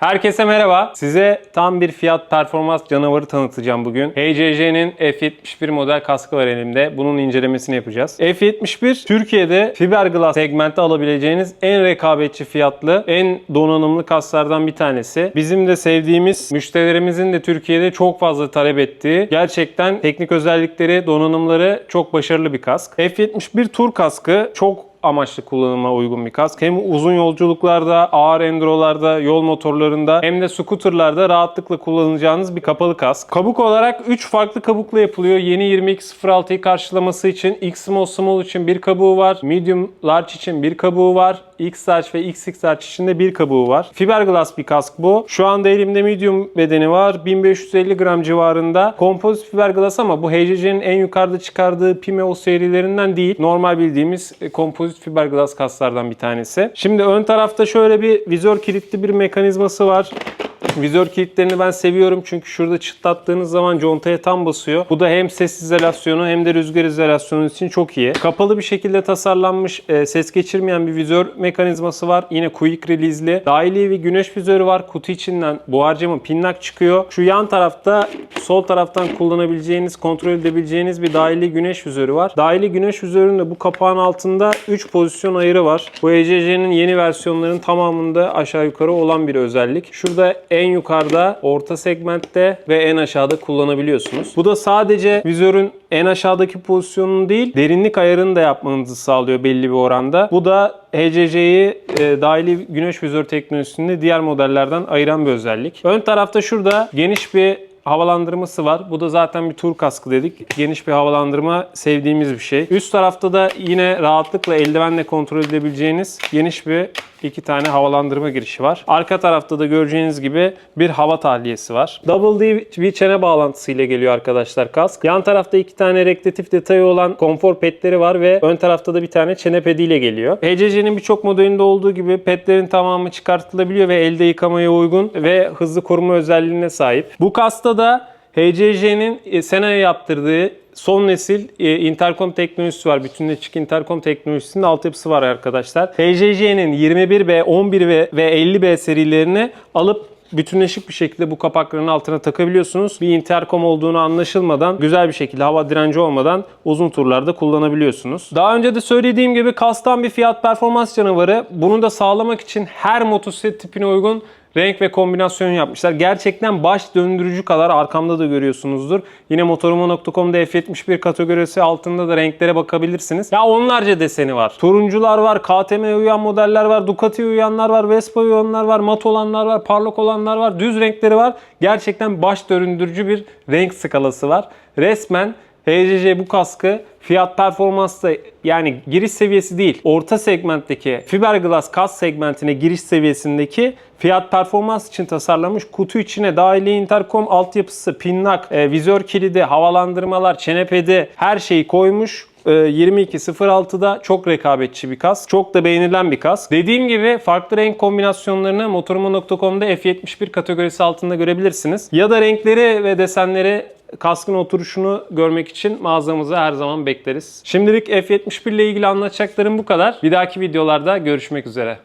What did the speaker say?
Herkese merhaba. Size tam bir fiyat performans canavarı tanıtacağım bugün. HCJ'nin F71 model kaskı var elimde. Bunun incelemesini yapacağız. F71 Türkiye'de fiberglass segmentte alabileceğiniz en rekabetçi fiyatlı, en donanımlı kasklardan bir tanesi. Bizim de sevdiğimiz, müşterilerimizin de Türkiye'de çok fazla talep ettiği, gerçekten teknik özellikleri, donanımları çok başarılı bir kask. F71 tur kaskı çok amaçlı kullanıma uygun bir kask. Hem uzun yolculuklarda, ağır endurolarda, yol motorlarında hem de scooterlarda rahatlıkla kullanacağınız bir kapalı kask. Kabuk olarak 3 farklı kabukla yapılıyor. Yeni 2206'yı karşılaması için X Small Small için bir kabuğu var. Medium Large için bir kabuğu var. X Large ve XX Large için de bir kabuğu var. Fiberglass bir kask bu. Şu anda elimde medium bedeni var. 1550 gram civarında. Kompozit fiberglass ama bu HCC'nin en yukarıda çıkardığı Pimeo serilerinden değil. Normal bildiğimiz e, kompozit fiberglass kasklardan bir tanesi. Şimdi ön tarafta şöyle bir vizör kilitli bir mekanizması var. Vizör kilitlerini ben seviyorum çünkü şurada çıtlattığınız zaman contaya tam basıyor. Bu da hem ses izolasyonu hem de rüzgar izolasyonu için çok iyi. Kapalı bir şekilde tasarlanmış e, ses geçirmeyen bir vizör mekanizması var. Yine quick release'li. Dahili ve güneş vizörü var. Kutu içinden buharcama pinnak çıkıyor. Şu yan tarafta sol taraftan kullanabileceğiniz, kontrol edebileceğiniz bir dahili güneş vizörü var. Dahili güneş vizörünün de bu kapağın altında 3 pozisyon ayarı var. Bu ECC'nin yeni versiyonlarının tamamında aşağı yukarı olan bir özellik. Şurada en yukarıda, orta segmentte ve en aşağıda kullanabiliyorsunuz. Bu da sadece vizörün en aşağıdaki pozisyonunu değil, derinlik ayarını da yapmanızı sağlıyor belli bir oranda. Bu da HCC'yi e, dahili güneş vizör teknolojisinde diğer modellerden ayıran bir özellik. Ön tarafta şurada geniş bir havalandırması var. Bu da zaten bir tur kaskı dedik. Geniş bir havalandırma sevdiğimiz bir şey. Üst tarafta da yine rahatlıkla eldivenle kontrol edebileceğiniz geniş bir iki tane havalandırma girişi var. Arka tarafta da göreceğiniz gibi bir hava tahliyesi var. Double D bir çene bağlantısıyla geliyor arkadaşlar kask. Yan tarafta iki tane rektatif detayı olan konfor petleri var ve ön tarafta da bir tane çene pediyle geliyor. HCC'nin birçok modelinde olduğu gibi petlerin tamamı çıkartılabiliyor ve elde yıkamaya uygun ve hızlı koruma özelliğine sahip. Bu kasta da HCC'nin e, Sena'ya yaptırdığı son nesil e, interkom teknolojisi var. Bütünleşik interkom teknolojisinin altyapısı var arkadaşlar. HCC'nin 21B, 11B ve 50B serilerini alıp bütünleşik bir şekilde bu kapakların altına takabiliyorsunuz. Bir interkom olduğunu anlaşılmadan, güzel bir şekilde hava direnci olmadan uzun turlarda kullanabiliyorsunuz. Daha önce de söylediğim gibi kastan bir fiyat performans canavarı. Bunu da sağlamak için her motosiklet tipine uygun renk ve kombinasyon yapmışlar. Gerçekten baş döndürücü kadar arkamda da görüyorsunuzdur. Yine motoruma.com'da F71 kategorisi altında da renklere bakabilirsiniz. Ya onlarca deseni var. Turuncular var, KTM'ye uyan modeller var, Ducati'ye uyanlar var, Vespa'ya uyanlar var, mat olanlar var, parlak olanlar var, düz renkleri var. Gerçekten baş döndürücü bir renk skalası var. Resmen HCC bu kaskı fiyat performansta yani giriş seviyesi değil, orta segmentteki fiberglass kask segmentine giriş seviyesindeki fiyat performans için tasarlanmış kutu içine dahili interkom altyapısı, pinnak, e, vizör kilidi, havalandırmalar, çenepedi her şeyi koymuş. E, 22.06'da çok rekabetçi bir kask. Çok da beğenilen bir kask. Dediğim gibi farklı renk kombinasyonlarını motoruma.com'da F71 kategorisi altında görebilirsiniz. Ya da renkleri ve desenleri kaskın oturuşunu görmek için mağazamıza her zaman bekleriz. Şimdilik F71 ile ilgili anlatacaklarım bu kadar. Bir dahaki videolarda görüşmek üzere.